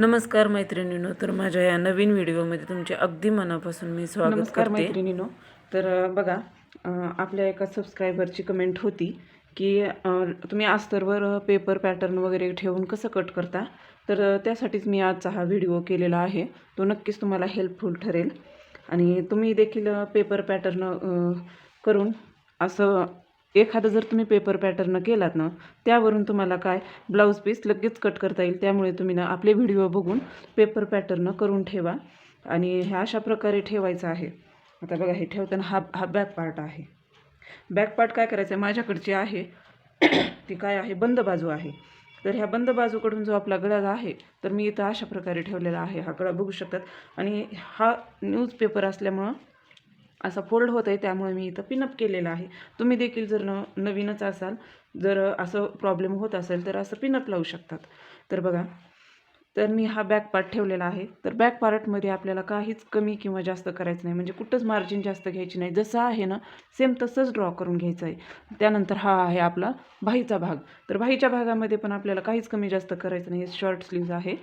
नमस्कार मैत्रिणींनो तर माझ्या या नवीन व्हिडिओमध्ये तुमचे अगदी मनापासून मी स्वागत नमस्कार मैत्रिणीनो. तर बघा आपल्या एका सबस्क्रायबरची कमेंट होती की तुम्ही अस्तरवर पेपर पॅटर्न वगैरे ठेवून कसं कट करता? तर त्यासाठीच मी आजचा हा व्हिडिओ केलेला आहे. तो नक्कीच तुम्हाला हेल्पफुल ठरेल. आणि तुम्ही देखील पेपर पॅटर्न करून असं एखादं जर तुम्ही पेपर पॅटर्न केलात ना त्यावरून तुम्हाला काय ब्लाऊज पीस लगेच कट करता येईल. त्यामुळे तुम्ही ना आपले व्हिडिओ बघून पेपर पॅटर्न करून ठेवा. आणि ह्या अशा प्रकारे ठेवायचं आहे. आता बघा हे ठेवताना हा हा बॅक पार्ट आहे. बॅक पार्ट काय करायचं आहे माझ्याकडची आहे. ती काय आहे? बंद बाजू आहे. तर ह्या बंद बाजूकडून जो आपला गळा आहे तर मी इथं अशा प्रकारे ठेवलेला आहे. हा गळा बघू शकतात. आणि हा न्यूजपेपर असल्यामुळं असा फोल्ड होत आहे त्यामुळे मी इथं पिनअप केलेला आहे. तुम्ही देखील जर न नवीनच असाल जर असं प्रॉब्लेम होत असेल तर असं पिनअप लावू शकतात. तर बघा तर मी हा बॅक पार्ट ठेवलेला आहे. तर बॅक पार्टमध्ये आपल्याला काहीच कमी किंवा जास्त करायचं नाही. म्हणजे कुठंच मार्जिन जास्त घ्यायची नाही. जसं आहे ना सेम तसंच ड्रॉ करून घ्यायचं आहे. त्यानंतर हा आहे आपला भाईचा भाग. तर भाईच्या भागामध्ये पण आपल्याला काहीच कमी जास्त करायचं नाही. शॉर्ट स्लीव्ज आहे.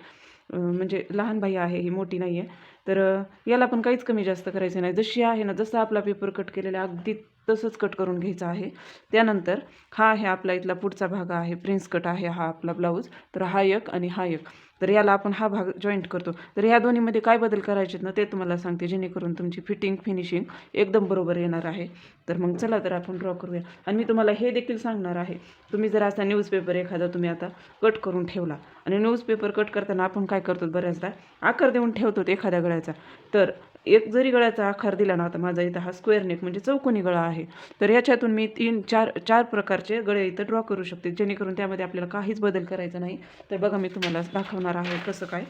म्हणजे लहान बाई आहे ही मोठी नाही आहे तर याला पण काहीच कमी जास्त करायचं नाही. जशी आहे ना जसं आपला पेपर कट केलेला अगदी तसंच कट करून घ्यायचं आहे. त्यानंतर हा आहे आपला इथला पुढचा भाग आहे प्रिन्स कट आहे हा आपला ब्लाऊज तर हा एक आणि हा एक. तर याला आपण हा भाग जॉईंट करतो. तर या दोन्हीमध्ये काय बदल करायचे ना ते तुम्हाला सांगते जेणेकरून तुमची फिटिंग फिनिशिंग एकदम बरोबर येणार आहे. तर मग चला तर आपण ड्रॉ करूया. आणि मी तुम्हाला हे देखील सांगणार आहे. तुम्ही जर असा न्यूजपेपर एखादा तुम्ही आता कट करून ठेवला आणि न्यूजपेपर कट करताना आपण काय करतो बऱ्याचदा? आकार देऊन ठेवतो एखाद्या गळ्याचा. तर एक जरी गळ्याचा आकार दिला ना आता माझा इथं हा स्क्वेअर नेक म्हणजे चौकोनी गळा आहे तर याच्यातून मी तीन चार चार प्रकारचे गळे इथं ड्रॉ करू शकते जेणेकरून त्यामध्ये आपल्याला काहीच बदल करायचा नाही. तर बघा मी तुम्हाला दाखवणार आहे कसं काय.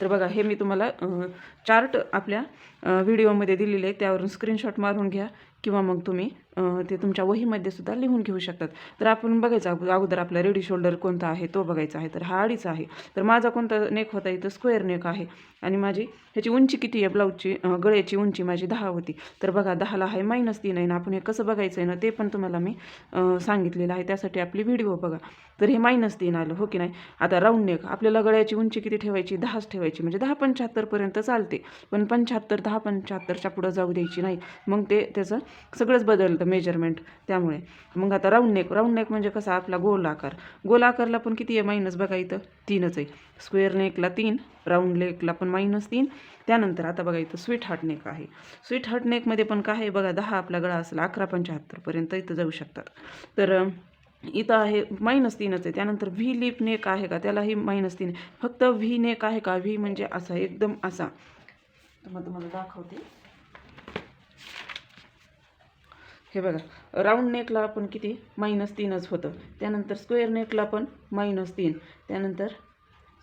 तर बघा हे मी तुम्हाला चार्ट आपल्या व्हिडिओमध्ये दिलेले आहे त्यावरून स्क्रीनशॉट मारून घ्या किंवा मग तुम्ही ते तुमच्या वहीमध्ये सुद्धा लिहून घेऊ शकतात. तर आपण बघायचं अगोदर आपला रेडी शोल्डर कोणता आहे तो बघायचा आहे तर हा अडीच आहे. तर माझा कोणता नेक होता इथं स्क्वेअर नेक आहे. आणि माझी ह्याची उंची किती आहे ब्लाऊजची गळ्याची उंची माझी दहा होती. तर बघा दहाला आहे मायनस तीन आहे. ना आपण हे कसं बघायचं आहे ना ते पण तुम्हाला मी सांगितलेलं आहे. त्यासाठी आपली व्हिडिओ बघा. तर हे मायनस तीन आलं हो की नाही? आता राऊंड नेक आपल्याला गळ्याची उंची किती ठेवायची? दहाच ठेवायची. म्हणजे दहा पंच्याहत्तरपर्यंत चालते. पण पंच्याहत्तर दहा दहा पंच्याहत्तरच्या पुढं जाऊ द्यायची नाही. मग ते त्याचं सगळंच बदलतं मेजरमेंट त्यामुळे. मग आता राऊंड नेक राऊंड नेक म्हणजे कसा आपला गोल आकार गोल आकारला पण किती आहे मायनस बघा इथं? तीनच आहे. स्क्वेअर नेकला तीन राऊंड नेकला पण मायनस तीन. त्यानंतर आता बघा इथं स्वीट हार्ट नेक आहे. स्वीट हार्ट नेकमध्ये पण काय आहे बघा दहा आपला गळा असेल अकरा पंच्याहत्तरपर्यंत इथं जाऊ शकतात. तर इथं आहे मायनस तीनच आहे. त्यानंतर व्ही लिप नेक आहे का? त्यालाही मायनस तीन. फक्त व्ही नेक आहे का? व्ही म्हणजे असा एकदम असा. तुम्हाला तुम्हाला दाखवते. हे बघा राऊंड नेकला आपण किती? मायनस तीनच होतं. त्यानंतर स्क्वेअर नेकला पण मायनस तीन. त्यानंतर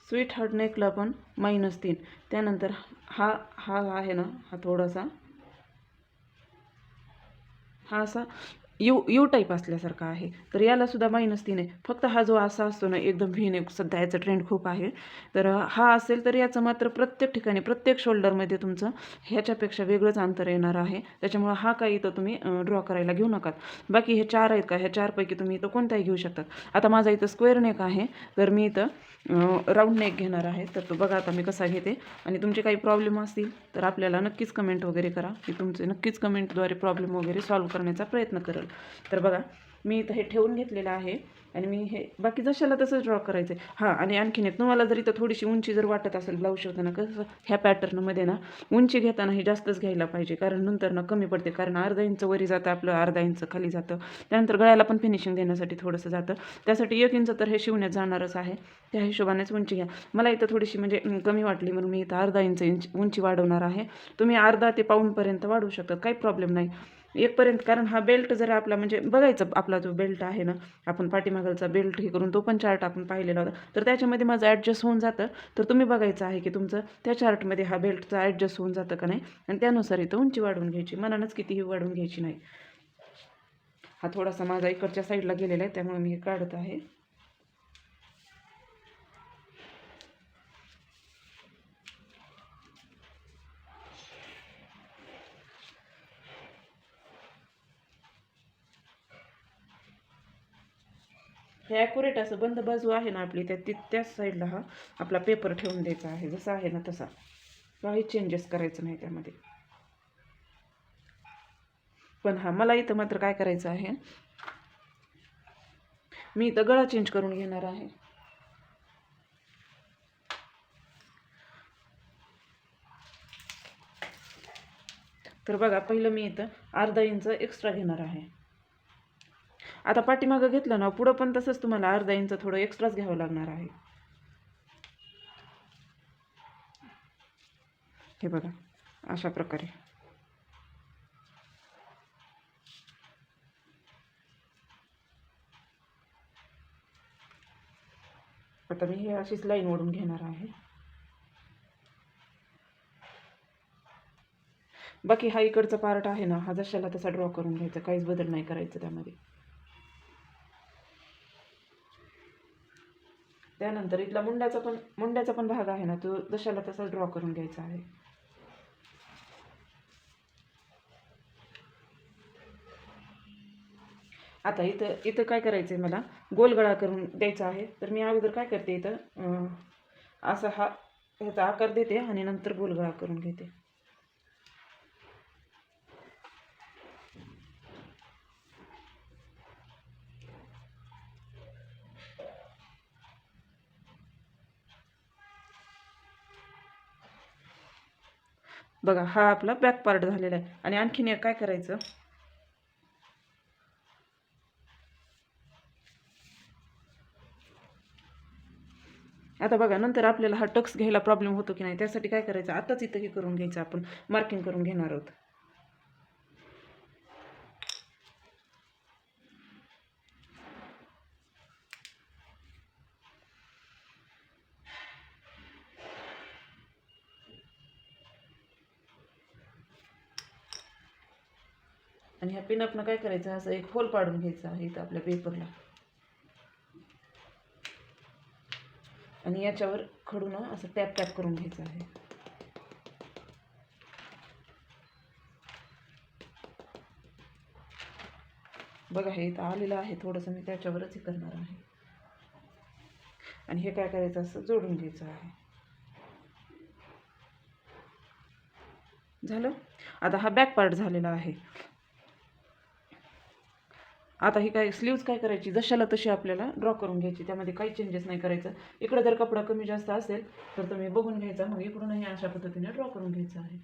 स्वीट हार्ट नेकला पण मायनस तीन. त्यानंतर हा हा आहे ना हा थोडासा. हा असा यू यू टाईप असल्यासारखा आहे. तर याला सुद्धा मायनस तीन आहे. फक्त हा जो असा असतो ना एकदम व्हीने सध्या याचा ट्रेंड खूप आहे. तर हा असेल तर याचं मात्र प्रत्येक ठिकाणी प्रत्येक शोल्डरमध्ये तुमचं ह्याच्यापेक्षा वेगळंच अंतर येणार आहे. त्याच्यामुळं हा काही इथं तुम्ही ड्रॉ करायला घेऊ नका. बाकी हे चार आहेत का? ह्या चारपैकी तुम्ही इथं कोणताही घेऊ शकतात आता माझा इथं स्क्वेअर नेक आहे. तर मी इथं राऊंड नेक घेणार आहे. तर तो बघा आता मी कसा घेते. आणि तुमचे काही प्रॉब्लेम असतील तर आपल्याला नक्कीच कमेंट वगैरे करा. की तुमचे नक्कीच कमेंटद्वारे प्रॉब्लेम वगैरे सॉल्व्ह करण्याचा प्रयत्न करेल. तर बघा मी इथं हे ठेवून घेतलेलं आहे आणि मी हे बाकी जशाला तसंच ड्रॉ करायचं आहे हां आणि आणखीन एक तुम्हाला जर इथं थोडीशी उंची जर वाटत असेल ब्लाऊज शिवताना कसं ह्या पॅटर्नमध्ये ना उंची घेताना हे जास्तच घ्यायला पाहिजे. कारण नंतर ना कमी पडते कारण अर्धा इंच वरी जातं आपलं अर्धा इंच खाली जातं. त्यानंतर गळ्याला पण फिनिशिंग देण्यासाठी थोडंसं जातं. त्यासाठी एक इंच तर हे शिवण्यात जाणारच आहे. त्या हिशोबानेच उंची घ्या. मला इथं थोडीशी म्हणजे कमी वाटली म्हणून मी इथं अर्धा इंच इंच उंची वाढवणार आहे. तुम्ही अर्धा ते पाऊणपर्यंत वाढवू शकतात काही प्रॉब्लेम नाही. एकपर्यंत कारण हा बेल्ट जर आपला म्हणजे बघायचं आपला जो बेल्ट आहे ना आपण पाठीमागलचा बेल्ट हे करून तो पण चार्ट आपण पाहिलेला होता. तर त्याच्यामध्ये माझं ॲडजस्ट होऊन जातं. तर तुम्ही बघायचं आहे की तुमचं त्या चार्टमध्ये हा बेल्टचा ॲडजस्ट होऊन जातं का नाही? आणि त्यानुसार इथं उंची वाढवून घ्यायची. मनानंच कितीही वाढवून घ्यायची नाही. हा थोडासा माझा इकडच्या साईडला गेलेला आहे त्यामुळे मी हे काढत आहे. हे ॲक्युरेट असं बंद बाजू आहे ना आपली त्या ती त्याच साईडला हा आपला पेपर ठेवून द्यायचा आहे. जसा आहे ना तसा. काही चेंजेस करायचं नाही त्यामध्ये. पण हा मला इथं मात्र काय करायचं आहे? मी इथं गळा चेंज करून घेणार आहे. तर बघा पहिलं मी इथं अर्धा इंच एक्स्ट्रा घेणार आहे. आता पाठीमागं घेतलं ना पुढं पण तसंच तुम्हाला अर्धा इंच थोडं एक्स्ट्राच घ्यावं लागणार आहे. हे बघा अशा प्रकारे. आता मी हे अशीच लाईन ओढून घेणार आहे. बाकी हा इकडचा पार्ट आहे ना हा जशाला तसा ड्रॉ करून घ्यायचा काहीच बदल नाही करायचं त्यामध्ये. त्यानंतर इथला मुंड्याचा पण मुंड्याचा पण भाग आहे ना तो जशाला तसा ड्रॉ करून घ्यायचा आहे. आता इथं इथं काय करायचं आहे मला? गोलगळा करून द्यायचा आहे. तर मी अगोदर काय करते इथं असा हा ह्याचा आकार देते आणि नंतर गोलगळा करून घेते. बघा हा आपला बॅक पार्ट झालेला आहे. आणि आणखीन एक काय करायचं? आता बघा नंतर आपल्याला हा टक्स घ्यायला प्रॉब्लेम होतो की नाही? त्यासाठी काय करायचं? आताच इथं हे करून घ्यायचं आपण. मार्किंग करून घेणार आहोत. पिनअपनं काय करायचं? असं एक होल पाडून घ्यायचा आहे इथं आपल्या पेपरला आणि याच्यावर खडून असं टॅप टॅप करून घ्यायचं आहे. बघा हे इथं आलेलं आहे. थोडंसं मी त्याच्यावरच हे करणार आहे. आणि हे काय करायचं? असं जोडून घ्यायचं आहे. झालं? आता हा बॅक पार्ट झालेला आहे. आता ही काय स्लीव्ज काय करायची? जशाला तशी आपल्याला ड्रॉ करून घ्यायची. त्यामध्ये काही चेंजेस नाही करायचं. इकडं जर कपडा कमी जास्त असेल तर तुम्ही बघून घ्यायचा. मग इकडूनही अशा पद्धतीने ड्रॉ करून घ्यायचं आहे.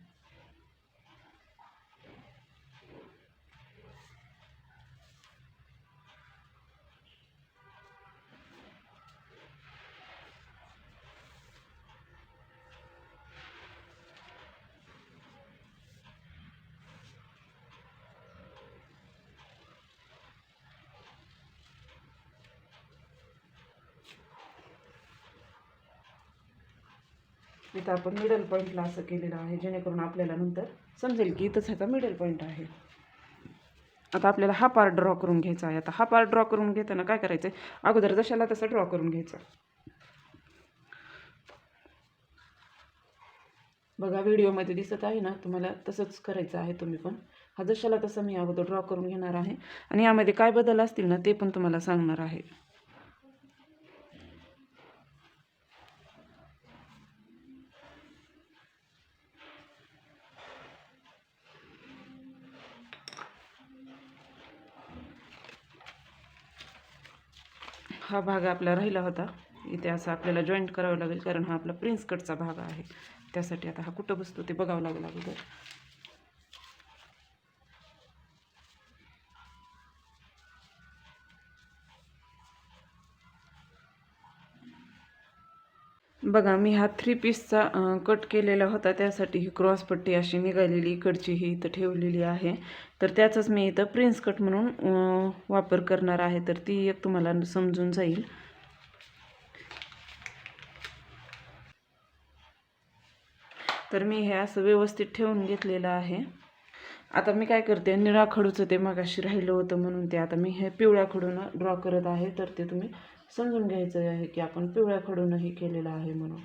इथं आपण मिडल पॉईंटला असं केलेलं आहे जेणेकरून आपल्याला नंतर समजेल की इथंच ह्याचा मिडल पॉईंट आहे. आता आपल्याला हा पार्ट ड्रॉ करून घ्यायचा आहे. आता हा पार्ट ड्रॉ करून घेताना काय करायचं आहे अगोदर जशाला तसं ड्रॉ करून घ्यायचा. बघा व्हिडिओमध्ये दिसत आहे ना तुम्हाला तसंच करायचं आहे तुम्ही पण. हा जशाला तसं मी अगोदर ड्रॉ करून घेणार आहे. आणि यामध्ये काय बदल असतील ना ते पण तुम्हाला सांगणार आहे. हा भाग आपला राहिला होता. इथे असा आपल्याला जॉईंट करावं लागेल कारण हा आपला प्रिन्स कटचा भाग आहे. त्यासाठी आता हा कुठं बसतो ते बघावं लागेल अगोदर. बघा मी हा थ्री पीसचा कट केलेला होता. त्यासाठी ही क्रॉसपट्टी अशी निघालेली इकडची ही इथं ठेवलेली आहे. तर त्याचाच मी इथं प्रिन्स कट म्हणून वापर करणार आहे. तर ती एक तुम्हाला समजून जाईल. तर मी हे असं व्यवस्थित ठेवून घेतलेलं आहे. आता मी काय करते निळा खडूचं ते मगाशी राहिलं होतं म्हणून ते आता मी हे पिवळ्या खडून ड्रॉ करत आहे. तर ते तुम्ही समजून घ्यायचं आहे की आपण पिवळ्या खडूनही केलेलं आहे म्हणून.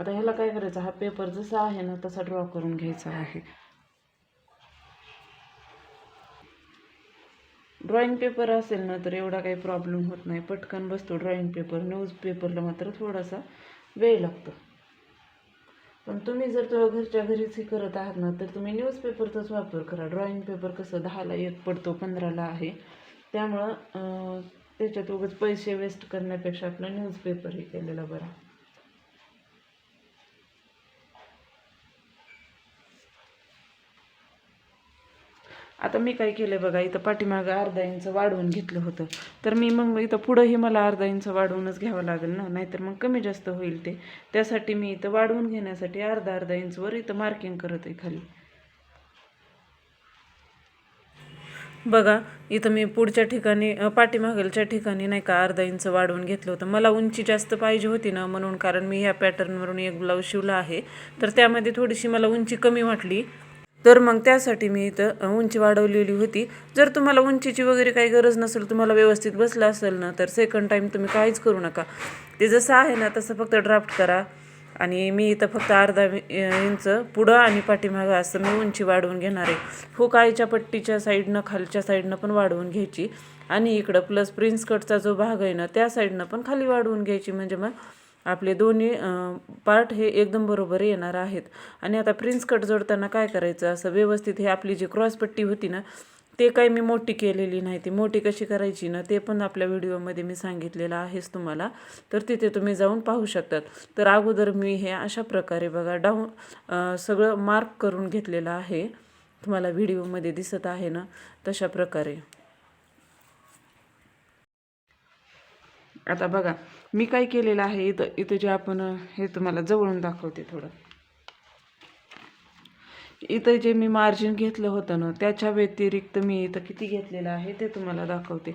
आता ह्याला काय करायचं? हा पेपर जसा आहे ना तसा ड्रॉ करून घ्यायचा आहे. ड्रॉइंग पेपर असेल ना तर एवढा काही प्रॉब्लेम होत नाही. पटकन बसतो ड्रॉइंग पेपर न्यूज पेपरला मात्र थोडासा वेळ लागतो. पण तुम्ही जर तो घरच्या घरीच हे करत आहात ना तर तुम्ही न्यूजपेपरचाच वापर करा. ड्रॉइंग पेपर कसं दहाला एक पडतो पंधराला आहे. त्यामुळं त्याच्यात उगाच पैसे वेस्ट करण्यापेक्षा आपला न्यूजपेपर हे केलेला बरा. आता मी काय केलं बघा इथं पाठीमागं अर्धा इंच वाढवून घेतलं होतं. तर मी मग इथं पुढंही मला अर्धा इंच वाढवूनच घ्यावं लागेल ना नाहीतर मग कमी जास्त होईल ते. त्यासाठी मी इथं वाढवून घेण्यासाठी अर्धा अर्धा इंचवर इथं मार्किंग करत आहे खाली. बघा इथं मी पुढच्या ठिकाणी पाठीमागेलच्या पाठीमागलच्या ठिकाणी नाही का अर्धा इंच वाढवून घेतलं होतं. मला उंची जास्त पाहिजे होती ना म्हणून कारण मी ह्या पॅटर्नवरून एक ब्लाऊज शिवला आहे. तर त्यामध्ये थोडीशी मला उंची कमी वाटली. तर मग त्यासाठी मी इथं उंची वाढवलेली होती. जर तुम्हाला उंचीची वगैरे काही गरज नसेल तुम्हाला व्यवस्थित बसलं असेल ना तर सेकंड टाईम तुम्ही काहीच करू नका. ते जसं आहे ना तसं फक्त ड्राफ्ट करा. आणि मी इथं फक्त अर्धा इंच पुढं आणि पाठीमागं असं मी उंची वाढवून घेणार आहे. हो, हुक आईच्या पट्टीच्या साईडनं खालच्या साईडनं पण वाढवून घ्यायची. आणि इकडं प्लस प्रिन्स कटचा जो भाग आहे ना त्या साईडनं पण खाली वाढवून घ्यायची. म्हणजे मग आपले दोन्ही पार्ट हे एकदम बरोबर येणार आहेत. आणि आता प्रिन्स कट जोडताना काय करायचं? असं व्यवस्थित हे आपली जी क्रॉस पट्टी होती ना ते काही मी मोठी केलेली नाही ती मोठी कशी करायची ना ते पण आपल्या व्हिडिओमध्ये मी सांगितलेलं आहेच तुम्हाला. तर तिथे तुम्ही जाऊन पाहू शकतात. तर अगोदर मी हे अशा प्रकारे बघा डाऊन सगळं मार्क करून घेतलेलं आहे. तुम्हाला व्हिडिओमध्ये दिसत आहे ना तशा प्रकारे. आता बघा मी काय केलेलं आहे इथं इथं जे आपण हे तुम्हाला जवळून दाखवते थोडं. इथं जे मी मार्जिन घेतलं होतं ना त्याच्या व्यतिरिक्त मी इथं किती घेतलेलं आहे ते तुम्हाला दाखवते.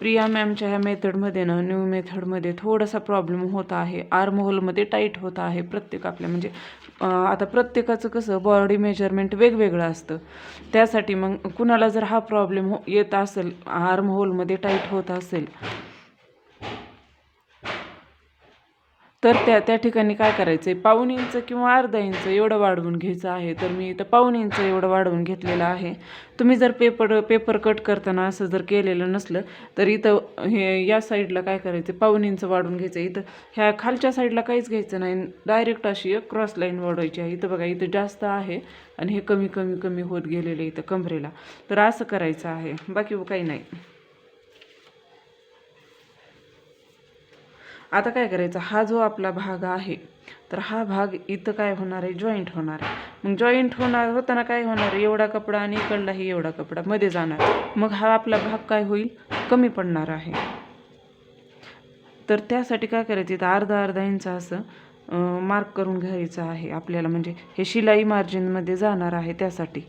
प्रिया मॅमच्या ह्या मेथडमध्ये ना न्यू मेथडमध्ये थोडासा प्रॉब्लेम होत आहे. आर्म होलमध्ये टाईट होत आहे प्रत्येक आपल्या म्हणजे आता प्रत्येकाचं कसं बॉडी मेजरमेंट वेगवेगळं असतं. त्यासाठी मग कुणाला जर हा प्रॉब्लेम हो येत असेल आर्म होलमध्ये टाईट होत असेल तर त्या त्या ठिकाणी काय करायचं आहे पाऊण इंच किंवा अर्धा इंच एवढं वाढवून घ्यायचं आहे. तर मी इथं पाऊण इंच एवढं वाढवून घेतलेलं आहे. तुम्ही जर पेपर पेपर कट करताना असं जर केलेलं नसलं तर इथं हे या साईडला काय करायचं पाऊण इंच वाढवून घ्यायचं इथं ह्या खालच्या साईडला काहीच घ्यायचं नाही. डायरेक्ट अशी एक क्रॉस लाईन वाढवायची आहे. इथं बघा इथं जास्त आहे आणि हे कमी कमी कमी होत गेलेलं आहे इथं कमरेला. तर असं करायचं आहे. बाकी काही नाही. आता काय करायचं? हा जो आपला भाग आहे तर हा भाग इथं काय होणार आहे? जॉईंट होणार आहे. मग जॉईंट होणार होताना काय होणार आहे? एवढा कपडा आणि इकडलाही एवढा कपडा मध्ये जाणार. मग हा आपला भाग काय होईल? कमी पडणार आहे. तर त्यासाठी काय करायचं? इथं अर्धा अर्धा इंच असं मार्क करून घ्यायचं आहे आपल्याला. म्हणजे हे शिलाई मार्जिनमध्ये जाणार आहे त्यासाठी.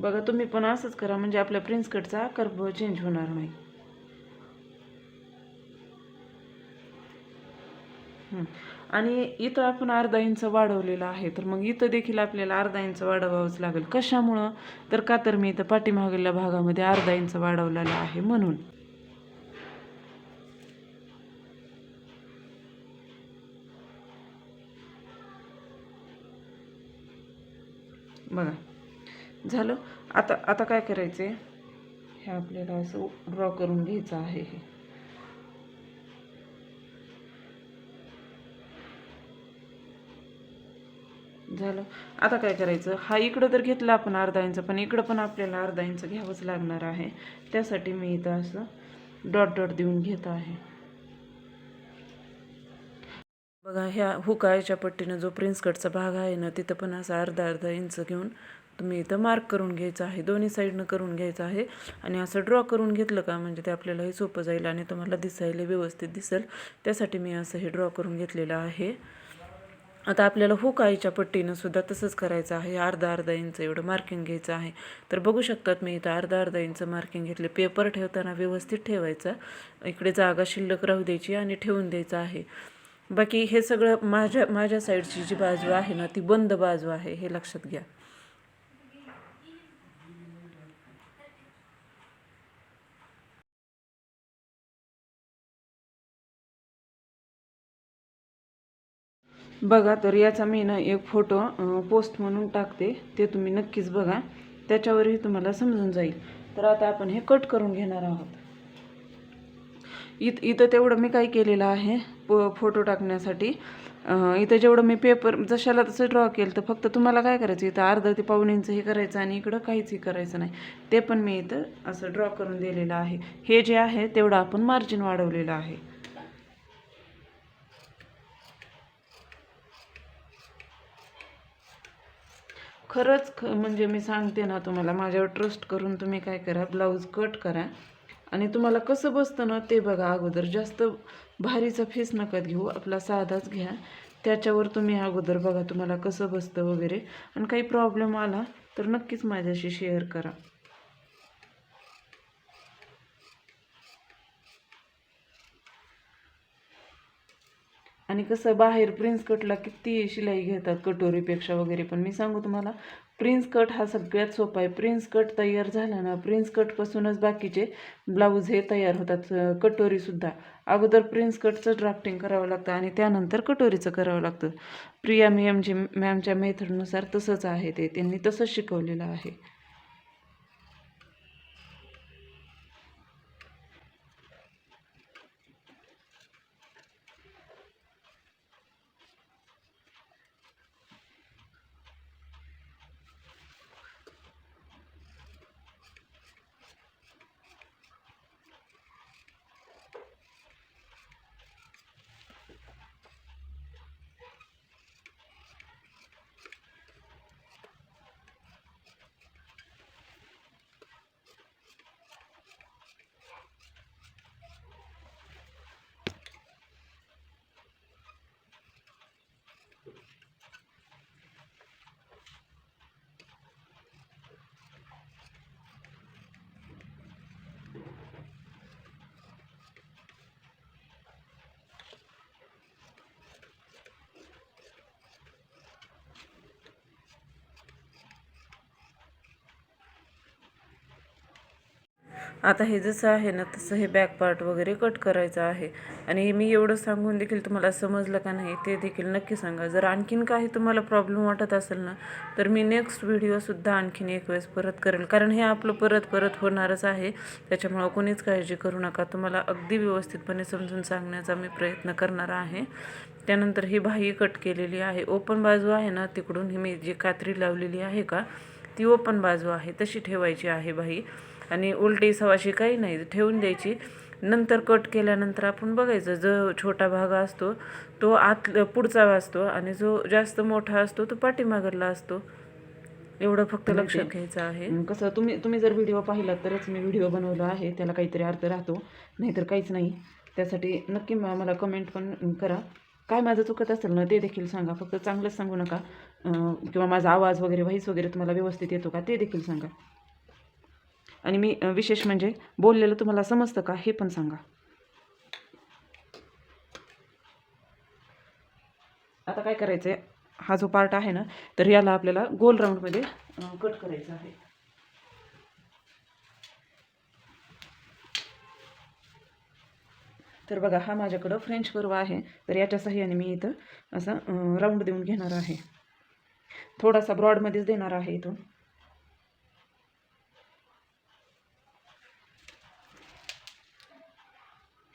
बघा तुम्ही पण असंच करा म्हणजे आपल्या प्रिन्स कटचा चेंज होणार नाही. आणि इथं आपण अर्धा इंच वाढवलेलं आहे तर मग इथं देखील आपल्याला अर्धा इंच वाढवावंच लागेल. कशामुळं? तर का तर मी इथं पाठीमागल्या भागामध्ये अर्धा इंच वाढवलेला आहे म्हणून. बघा. झालं. आता आता काय करायचं आहे हे आपल्याला असं ड्रॉ करून घ्यायचं आहे हे. झालं. आता काय करायचं? हा इकडं तर घेतला आपण अर्धा इंच पण इकडं पण आपल्याला अर्धा इंच घ्यावंच लागणार आहे. त्यासाठी मी इथं असं डॉट डॉट देऊन घेत आहे. बघा ह्या हुकायच्या पट्टीनं जो प्रिन्स कटचा भाग आहे ना तिथं पण असा अर्धा अर्धा इंच घेऊन तुम्ही इथं मार्क करून घ्यायचं आहे दोन्ही साईडनं करून घ्यायचं आहे. आणि असं ड्रॉ करून घेतलं का म्हणजे ते आपल्यालाही सोपं जाईल आणि तुम्हाला दिसायला व्यवस्थित दिसेल. त्यासाठी मी असं हे ड्रॉ करून घेतलेलं आहे. आता आपल्याला हुक आईच्या पट्टीनं सुद्धा तसंच करायचं आहे. अर्धा अर्धा इंच एवढं मार्किंग घ्यायचं आहे. तर बघू शकतात मी इथं अर्धा अर्धा इंच मार्किंग घेतले. पेपर ठेवताना व्यवस्थित ठेवायचा. इकडे जागा शिल्लक राहू द्यायची आणि ठेवून द्यायचं आहे. बाकी हे सगळं माझ्या माझ्या साईडची जी बाजू आहे ना ती बंद बाजू आहे. हे लक्षात घ्या. बघा तर याचा मी ना एक फोटो पोस्ट म्हणून टाकते. ते तुम्ही नक्कीच बघा. त्याच्यावरही तुम्हाला समजून जाईल. तर आता आपण हे कट करून घेणार आहोत. इत इथं तेवढं मी काय केलेलं आहे प फोटो टाकण्यासाठी. इथं जेवढं मी पेपर जशाला तसं ड्रॉ केलं तर फक्त तुम्हाला काय करायचं इथं अर्धा ते पाऊण इंच हे करायचं आणि इकडं काहीच हे करायचं नाही. ते पण मी इथं असं ड्रॉ करून दिलेलं आहे. हे जे आहे तेवढं आपण मार्जिन वाढवलेलं आहे. खरंच ख म्हणजे मी सांगते ना तुम्हाला माझ्यावर ट्रस्ट करून तुम्ही काय करा ब्लाऊज कट करा. आणि तुम्हाला कसं बसतं ना ते बघा अगोदर. जास्त भारीचा फेस नका घेऊ आपला साधाच घ्या. त्याच्यावर तुम्ही अगोदर बघा तुम्हाला कसं बसतं वगैरे. आणि काही प्रॉब्लेम आला तर नक्कीच माझ्याशी शेअर करा. आणि कसं बाहेर प्रिन्स कटला किती शिलाई घेतात कटोरीपेक्षा वगैरे. पण मी सांगू तुम्हाला प्रिन्स कट हा सगळ्यात सोपा आहे. प्रिन्स कट तयार झाला ना प्रिन्स कटपासूनच बाकीचे ब्लाऊज हे तयार होतात कटोरीसुद्धा अगोदर प्रिन्स कटचं ड्राफ्टिंग करावं लागतं आणि त्यानंतर कटोरीचं करावं लागतं. प्रिया मॅमची मॅमच्या मेथडनुसार तसंच आहे ते. त्यांनी तसंच शिकवलेलं आहे. आता हे जसं आहे ना तसं हे बॅक पार्ट वगैरे कट करायचं आहे. आणि हे मी एवढं सांगून देखील तुम्हाला समजलं का नाही ते देखील नक्की सांगा. जर आणखीन काही तुम्हाला प्रॉब्लेम वाटत असेल ना तर मी नेक्स्ट व्हिडिओसुद्धा आणखीन एक वेळेस परत करेल. कारण हे आपलं परत परत होणारच आहे. त्याच्यामुळं कोणीच काळजी करू नका. तुम्हाला अगदी व्यवस्थितपणे समजून सांगण्याचा मी प्रयत्न करणार आहे. त्यानंतर ही बाही कट केलेली आहे. ओपन बाजू आहे ना तिकडून ही मी जी कात्री लावलेली आहे का ती ओपन बाजू आहे. तशी ठेवायची आहे बाही आणि उलटी सवाशी काही नाही ठेवून द्यायची. नंतर कट केल्यानंतर आपण बघायचं जो छोटा भाग असतो तो आत पुढचा असतो आणि जो जास्त मोठा असतो तो पाठीमागरला असतो. एवढं फक्त लक्षात घ्यायचं आहे. कसं तुम्ही तुम्ही जर व्हिडिओ पाहिला तरच मी व्हिडिओ बनवला आहे. त्याला काहीतरी अर्थ राहतो. नाहीतर काहीच नाही. त्यासाठी नक्की मला कमेंट पण करा. काय माझं चुकत असेल ना ते देखील सांगा. फक्त चांगलंच सांगू नका. किंवा माझा आवाज वगैरे व्हाईस वगैरे तुम्हाला व्यवस्थित येतो का ते देखील सांगा. आणि मी विशेष म्हणजे बोललेलं तुम्हाला समजतं का हे पण सांगा. आता काय करायचं आहे हा जो पार्ट आहे ना तर याला आपल्याला गोल राऊंडमध्ये कट करायचा आहे. तर बघा हा माझ्याकडं फ्रेंच कर्व आहे. तर याच्या सहाय्याने मी इथं असं राऊंड देऊन घेणार आहे. थोडासा ब्रॉडमध्येच देणार आहे इथून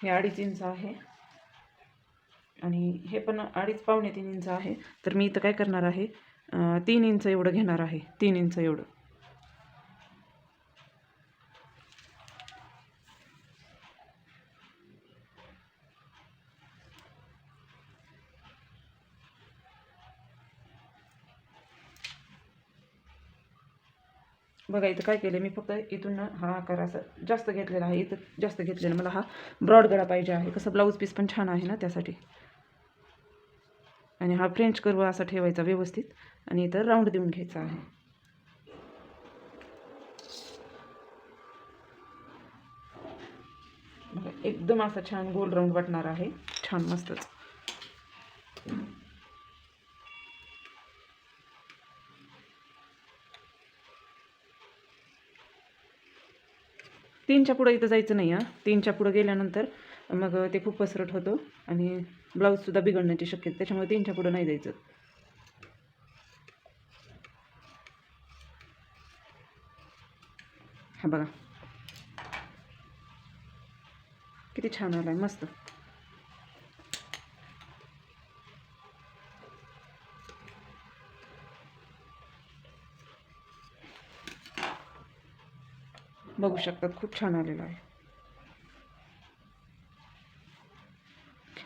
हे अडीच इंच आहे. आणि हे पण अडीच पावणे तीन इंच आहे. तर मी इथं काय करणार आहे? तीन इंच एवढं घेणार आहे. तीन इंच एवढं. बघा इथं काय केलं? मी फक्त इथून हा आकार असा जास्त घेतलेला आहे. इथं जास्त घेतलेला. मला हा ब्रॉड गळा पाहिजे आहे. कसं ब्लाऊज पीस पण छान आहे ना त्यासाठी. आणि हा फ्रेंच कर्व असा ठेवायचा व्यवस्थित. आणि इथं राऊंड देऊन घ्यायचा आहे. एकदम असा छान गोल राऊंड वाटणार आहे. छान मस्तच. तीनच्या पुढं इथं जायचं नाही हां. तीनच्या पुढं गेल्यानंतर मग ते खूप पसरट होतं आणि ब्लाऊजसुद्धा बिघडण्याची शक्यता त्याच्यामुळे तीनच्या पुढं नाही जायचं. हा बघा. किती छान आला आहे मस्त. बघू शकतात. खूप छान आलेलं आहे.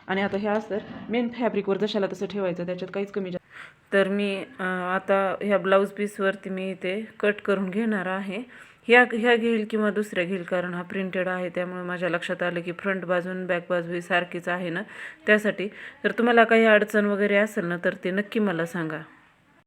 आणि आता हे असतं मेन फॅब्रिकवर जशाला तसं ठेवायचं त्याच्यात काहीच कमी जा- तर मी आता ह्या ब्लाऊज पीसवरती मी ते कट करून घेणार आहे. ह्या ह्या घेईल किंवा दुसऱ्या घेईल कारण हा प्रिंटेड आहे त्यामुळे माझ्या लक्षात आलं की फ्रंट बाजू बॅक बाजू ही सारखीच आहे ना त्यासाठी. तर तुम्हाला काही अडचण वगैरे असेल ना तर ते नक्की मला सांगा.